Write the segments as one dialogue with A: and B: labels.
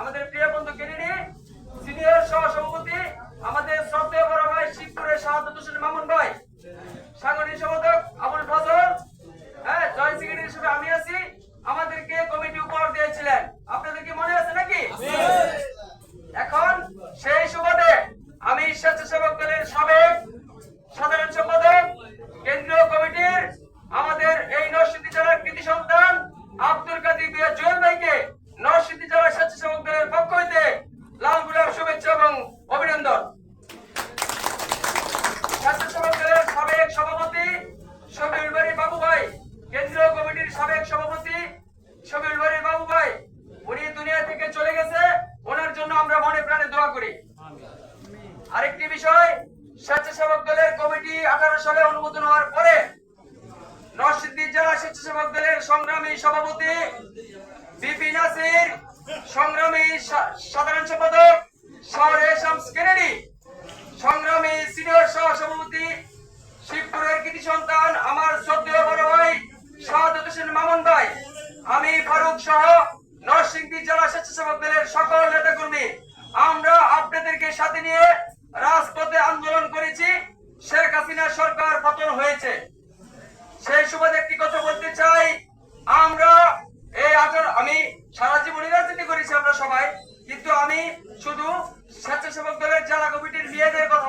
A: আমাদের প্রিয় বন্ধু কেরিনি সিনিয়র সহ সভাপতি আমাদের শ্রদ্ধেয় বড় ভাই শিবপুরের সাহায্য হোসেন মামুন ভাই। সাংগঠনিক সম্পাদক আবুল ফজল। হ্যাঁ জয় সেক্রেটারি হিসেবে আমি আছি। আমাদেরকে কমিটি উপহার দিয়েছিলেন। শফিউল বাড়ি বাবু ভাই, কেন্দ্রীয় কমিটির সাবেক সভাপতি শফিউল বাড়ি বাবু ভাই, উনি দুনিয়া থেকে চলে গেছে, ওনার জন্য আমরা মনে প্রাণে দোয়া করি। আরেকটি বিষয়, স্বেচ্ছাসেবক দলের কমিটি আঠারো সালে অনুমোদন হওয়ার পরে নরসিংদী জেলা স্বেচ্ছাসেবক দলের সংগ্রামী সভাপতি বিপি নাসির, সংগ্রামী সাধারণ সম্পাদক শহরে শামস কেনেডি, সংগ্রামী সিনিয়র সহ সভাপতি শিবপুরের কৃতি সন্তান আমার শ্রদ্ধেয় বড় ভাই শাহাদত হোসেন মামুন ভাই। আমি ফারুক সহ নরসিংদী জেলা স্বেচ্ছাসেবক দলের সকল নেতাকর্মী। আমরা আপনাদেরকে সাথে নিয়ে রাজপথে আন্দোলন করেছি। শেখ হাসিনা সরকার পতন হয়েছে। সেই সুবাদে একটি কথা বলতে চাই। আমরা এই আঠারো আমি সারা জীবনই রাজনীতি করেছি আমরা সবাই। কিন্তু আমি শুধু স্বেচ্ছাসেবক দলের জেলা কমিটির মেয়েদের কথা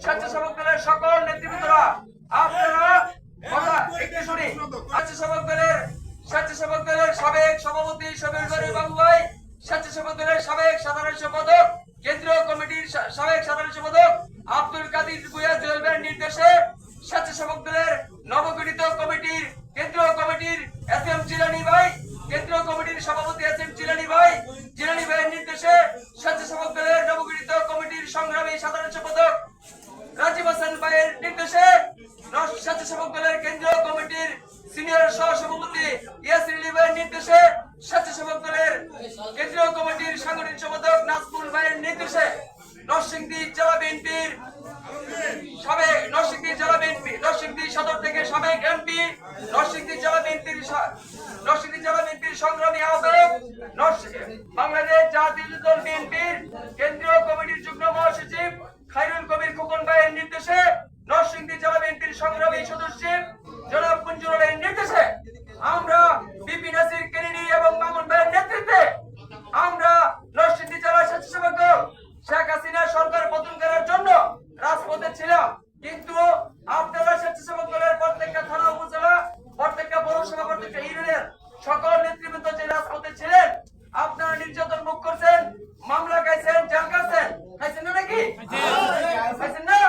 A: সকল দলের সাবেক সভাপতি দলের কেন্দ্রীয় কমিটির আব্দুল কাদির নির্দেশে স্বেচ্ছাসেবক দলের নবগঠিত কমিটির কেন্দ্রীয় কমিটির এস এম জিলানি ভাই কেন্দ্রীয় কমিটির সভাপতি এস এম জিলানি ভাই জিলানি ভাইয়ের নির্দেশে স্বেচ্ছাসেবক দলের নবগঠিত কমিটির সংগ্রামী সাধারণ সম্পাদক রাজীব হাসান ভাইয়ের নির্দেশে নর- স্বেচ্ছাসেবক দলের কেন্দ্রীয় কমিটির সিনিয়র সহ সভাপতি ইয়াসির আলী ভাইয়ের নির্দেশে স্বেচ্ছাসেবক দলের কেন্দ্রীয় কমিটির সাংগঠনিক সম্পাদক নাজমুল ভাইয়ের নির্দেশে নরসিংদী জেলা বিএনপির সাবেক নরসিংদী জেলা বিএনপি নরসিংদী সদর থেকে সাবেক এমপি নরসিংদী জেলা বিএনপির নরসিংদী জেলা বিএনপির সংগ্রামী আহ্বায়ক বাংলাদেশ জাতীয় দল বিএনপির কেন্দ্রীয় কমিটির যুগ্ম মহাসচিব খাইরুল কবির খোকন ভাইয়ের নির্দেশে নরসিংদী জেলা বিএনপির সংগ্রামী সদস্য জনাব মঞ্জুর আলীর নির্দেশে আমরা বিপি নাসির কেনেডি এবং মামুন ভাইয়ের নেতৃত্বে আমরা নরসিংদী জেলা স্বেচ্ছাসেবক দল শেখ হাসিনা সরকার পতন করার জন্য রাজপথে ছিলাম কিন্তু আপনারা স্বেচ্ছাসেবক দলের প্রত্যেকটা থানা উপজেলা প্রত্যেকটা পৌরসভা প্রত্যেকটা ইউনিয়নের সকল নেতৃবৃন্দ যে রাজপথে ছিলেন আপনারা নির্যাতন মুখ করছেন মামলা খাইছেন জেল খাইছেন খাইছেন না নাকি খাইছেন না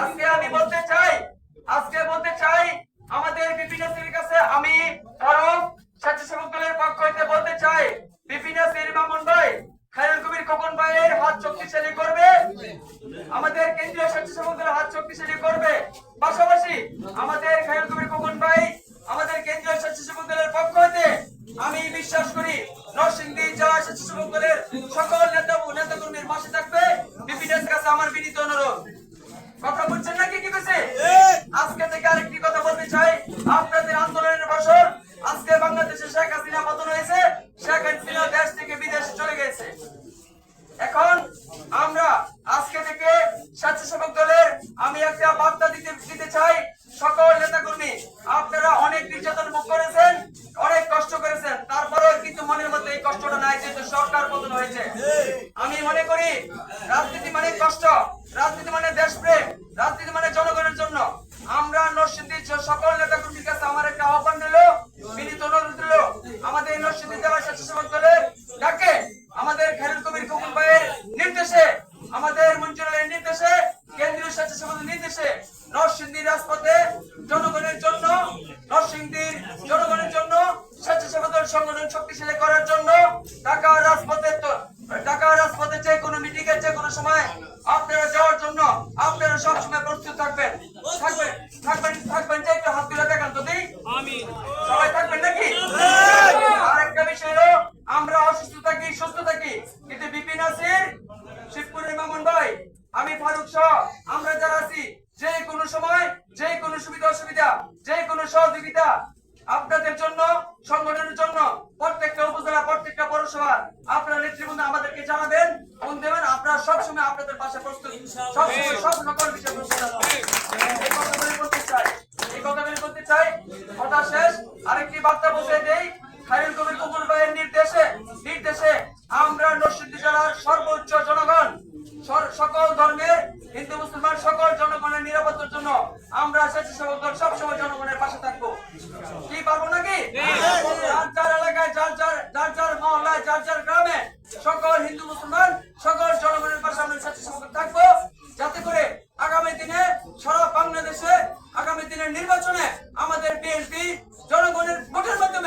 A: আজকে আমি বলতে চাই আজকে বলতে চাই আমাদের বিপিন নাসিরের কাছে আমি ফারুক স্বেচ্ছাসেবক দলের পক্ষ হইতে বলতে চাই বিপিন নাসির মামুন ভাই খায়রুল কবির খোকন ভাইয়ের হাত শক্তিশালী করবে আমাদের কেন্দ্রীয় স্বেচ্ছাসেবক দলের হাত শক্তিশালী করবে পাশাপাশি আমাদের খায়রুল কবির খোকন ভাই আমাদের কেন্দ্রীয় স্বেচ্ছাসেবক দলের পক্ষ হইতে আমি বিশ্বাস করি নরসিংদী জেলা স্বেচ্ছাসেবক দলের সকল নেতা ও নেতাকর্মীর পাশে থাকবে বিপিনের কাছে আমার বিনীত অনুরোধ কথা বলছেন নাকি কি কইছে আজকে থেকে আরেকটি কথা বলতে চাই আপনাদের আন্দোলনের বছর আজকে বাংলাদেশে শেখ হাসিনা পতন হয়েছে শেখ হাসিনা দেশ থেকে বিদেশে চলে গেছে এখন আমরা আজকে থেকে স্বেচ্ছাসেবক দলের আমি একটা বার্তা দিতে দিতে চাই। সকল নেতা কর্মী আপনারা অনেক নির্যাতন মুখ করেছেন, অনেক কষ্ট করেছেন। তারপরেও কিন্তু মনের মধ্যে এই কষ্টটা নাই, যেহেতু সরকার পতন হয়েছে। আমি মনে করি, রাজনীতি মানে কষ্ট। সংগঠন শক্তিশালী করার জন্য ঢাকা রাজপথে ঢাকা রাজপথে যে কোনো মিটিং যে কোনো সময় আপনারা যাওয়ার জন্য আপনারা সবসময় প্রস্তুত থাকবেন। থাকবেন থাকবেন থাকবেন যে একটু হাত তুলে দেখান তো সবাই থাকবেন নাকি? আর একটা বিষয় হলো আমরা অসুস্থ থাকি সুস্থ থাকি কিন্তু বিপিন আসির শিবপুরের মামুন ভাই আমি ফারুক শাহ আমরা যারা আছি যে কোনো সময় যে কোনো সুবিধা অসুবিধা যে কোনো সহযোগিতা আপনাদের জন্য সংগঠনের জন্য প্রত্যেকটা উপজেলা প্রত্যেকটা পৌরসভা আপনারা নেতৃবৃন্দ আমাদেরকে জানাবেন ফোন দেবেন আপনারা সবসময় আপনাদের পাশে প্রস্তুত। সবসময় সব সকল বিষয়ে প্রস্তুত এই কথাগুলি বলতে চাই এই কথাগুলি বলতে চাই কথা শেষ। আরেকটি বার্তা বলতে দেই খায়রুল কবির কুকুর ভাইয়ের নির্দেশে নির্দেশে আমরা নরসিংদী জেলার সর্বোচ্চ জনগণ সকল ধর্মের হিন্দু মুসলমান সকল জনগণের নিরাপত্তার জন্য আমরা স্বেচ্ছাসেবক দল সবসময় জনগণের পাশে কি পারব নাকি? যার যার এলাকায় যার যার যার যার মহল্লায় যার যার গ্রামে সকল হিন্দু মুসলমান সকল জনগণের পাশে আমরা স্বেচ্ছাসেবক থাকব যাতে করে আগামী দিনে সারা বাংলাদেশে আগামী দিনের নির্বাচনে আমাদের বিএনপি জনগণের ভোটের মাধ্যমে